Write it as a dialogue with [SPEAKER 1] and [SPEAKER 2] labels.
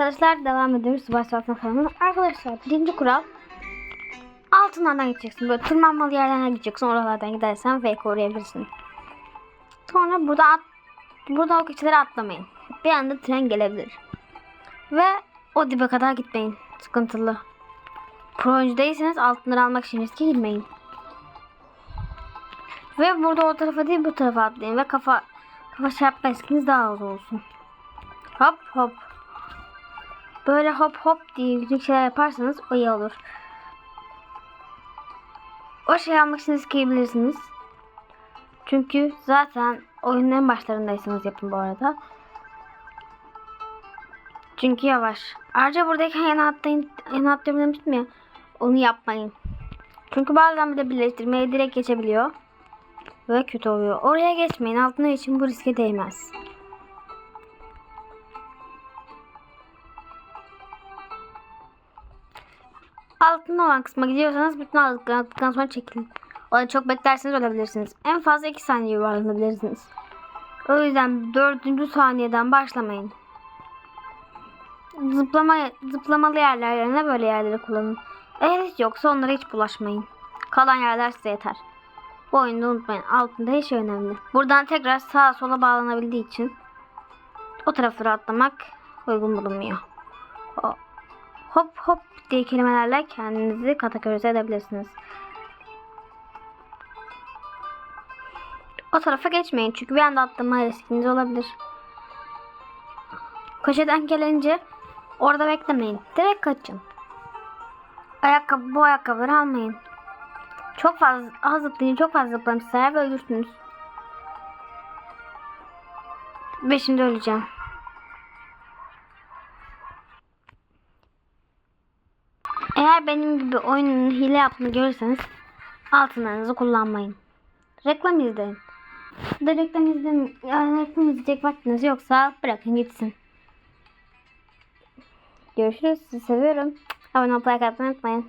[SPEAKER 1] arkadaşlar devam ediyoruz Altın kanalına. Arkadaşlar birinci kural altınlardan gideceksin. Böyle tırmanmalı yerlerden gideceksin. Oralardan gidersen fake koruyabilirsin. Sonra burada at, burada o keçileri atlamayın. Bir anda tren gelebilir. Ve o dibe kadar gitmeyin. Sıkıntılı. Pro oyuncu değilseniz altınları almak için riske girmeyin. Ve burada o tarafa değil bu tarafa atlayın ve kafa kafa çarpma daha az olsun. Hop hop. Böyle hop hop diye küçük şeyler yaparsanız o iyi olur. O şey almak için isteyebilirsiniz. Çünkü zaten oyunun en başlarındaysanız yapın bu arada. Çünkü yavaş. Ayrıca buradayken yana atlayın, yana atlayın demiştim ya. Onu yapmayın. Çünkü bazen bir de birleştirmeye direkt geçebiliyor. Ve kötü oluyor. Oraya geçmeyin. Altına için bu riske değmez. Altında olan kısma gidiyorsanız bütün aldıktan sonra çekilin. Orada çok beklerseniz ölebilirsiniz. En fazla 2 saniye yuvarlanabilirsiniz. O yüzden 4. saniyeden başlamayın. Zıplama, zıplamalı yerler yerine böyle yerleri kullanın. Eğer hiç yoksa onlara hiç bulaşmayın. Kalan yerler size yeter. Bu oyunda unutmayın altında her şey önemli. Buradan tekrar sağa sola bağlanabildiği için o tarafları atlamak uygun bulunmuyor. O- Hop hop diye kelimelerle kendinizi kategorize edebilirsiniz. O tarafa geçmeyin çünkü bir anda atlama riskiniz olabilir. Köşeden gelince orada beklemeyin. Direkt kaçın. Ayakkabı, bu ayakkabıları almayın. Çok fazla az zıplayın, çok fazla zıplamışsa ve ölürsünüz. Ve şimdi öleceğim. Eğer benim gibi oyunun hile yaptığını görürseniz altınlarınızı kullanmayın. Reklam izleyin. Da reklam izleyin, yani reklam izleyecek vaktiniz yoksa bırakın gitsin. Görüşürüz. Sizi seviyorum. Abone olmayı, like unutmayın.